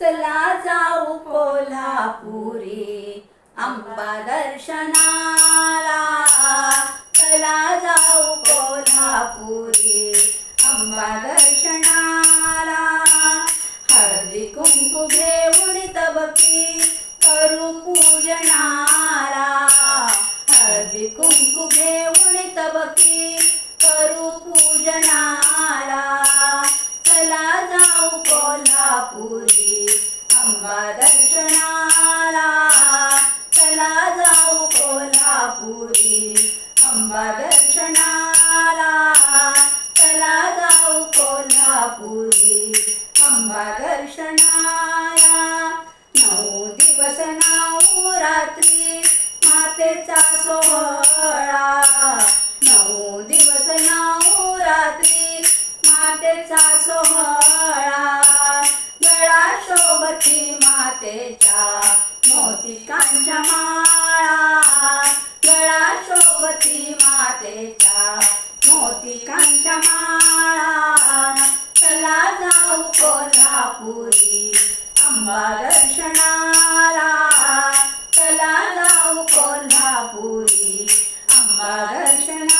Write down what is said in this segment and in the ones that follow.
चला जाऊ कोल्हापुरी. अंबा दर्शनाला. चला जाऊ कोल्हापुरी. अंबा दर्शनाला. हळदी कुंकू घेऊन तबकी करू पूजनाला. हळदी कुंकू घेऊन तबकी करू पूजना अंबा दर्शनाला चला जाऊ कोल्हापुरी. अंबा दर्शनाला चला जाऊ कोल्हापुरी. अंबा दर्शनाला नऊ दिवस नऊ रात्री मातेचा सोहळ. मोतिकांच्या माळा गळा शोभती मातेच्या मोतिकांच्या माळा चला जाऊ कोल्हापुरी अंबा दर्शनाला चला जाऊ कोल्हापुरी अंबा दर्शनाला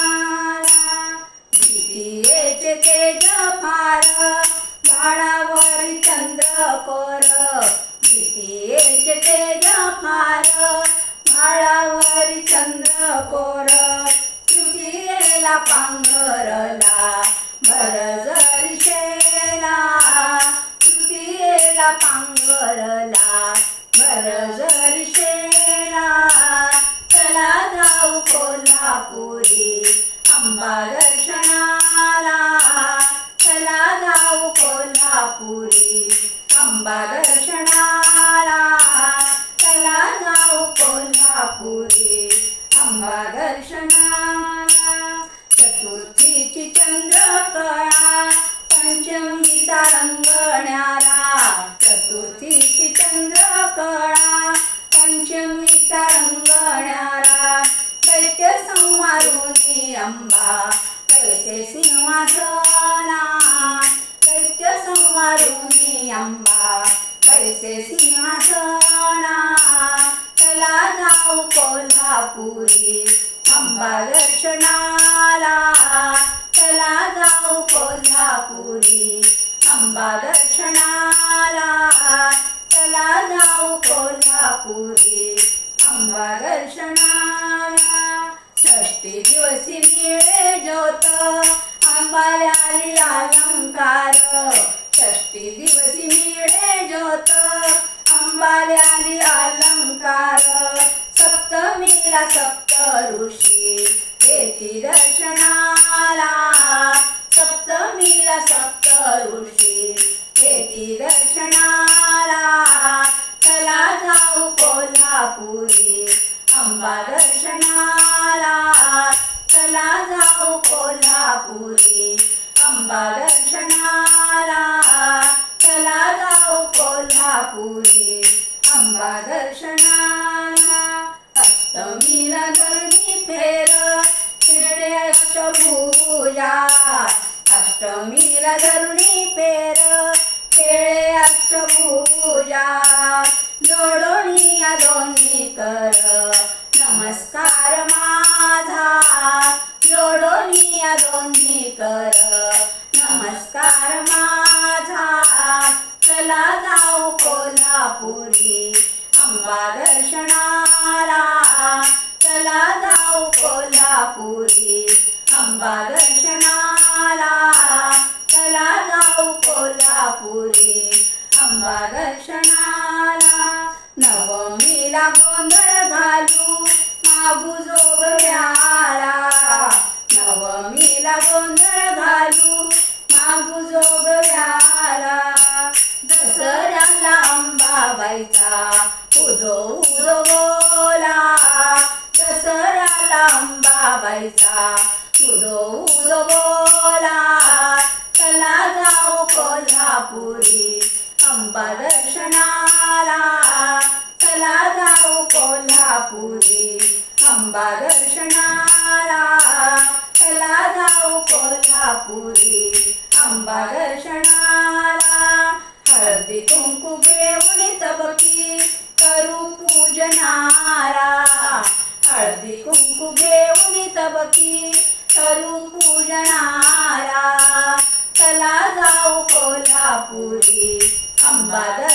कोर तृतीयेला पांघरला भर जरी शेला तृतीयेला पांघरला भर जरी शेला चला जाऊ कोल्हापुरी अंबा दर्शना अंबा दर्शनाला चतुर्थीची चंद्रकळा पंचमीचा रंगण्याला चतुर्थीची चंद्रकळा पंचमीचा रंगण्याला दैत्य संहारुनी अंबा कैसे सिंहासना दैत्य संहारुनी अंबा कैसे सिंह कोल्हापुरी अंबा दर्शनाला चला जाऊ कोल्हापुरी अंबा दर्शनाला चला जाऊ कोल्हापुरी अंबा दर्शनाला षष्टी दिवशी मिळे ज्योत अंबाल्याली अलंकार. षष्टी दिवशी मिळे ज्योत अंबाल्याली अलंकार. सप्तमीला सप्त ऋषी. केली दर्शनाला सप्तमीला सप्त ऋषी. केली दर्शनाला चला जाऊ कोल्हापुरी. अंबा दर्शनाला. चला जाऊ कोल्हापुरी. अंबा दर्शनाला. चला जाऊ कोल्हापुरी. अंबा दर्शनाला. अष्टमीला धरणी फेर शिर्डे अष्टभुजा अष्टमीला धरणी फेर खेळे अष्टभुजा जोडोणी या दोन्ही कर नमस्कार माझा. जोडोणी या दोन्ही कर नमस्कार माझा. चला जाऊ कोल्हापुरी अंबा पुरी अंबा दर्शनाला. चला जाऊ कोल्हापुरी अंबा दर्शनाला. नवमीला गोंधळ घालू मागू जोगव्याला नवमीला गोंधळ घालू मागू जोगव्याला दसऱ्याला अंबाबाईचा उदो उदो बोला दसऱ्याला अंबा बैसा उदो उदो बोला. चला जाऊ कोल्हापुरी अंबा दर्शनाला. चला जाऊ कोल्हापुरी अंबा दर्शनाला. चला जाऊ कोल्हापुरी अंबा दर्शनाला. हळदी कुंकू घेऊन तबकी करू पूजनारा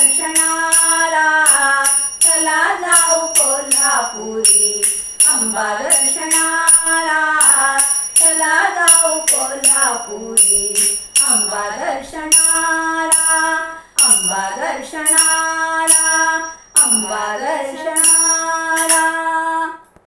दर्शनाला चला जाऊ कोल्हापुरी. अंबा दर्शनाला चला जाऊ कोल्हापुरी. अंबा दर्शनाला अंबा दर्शनाला अंबा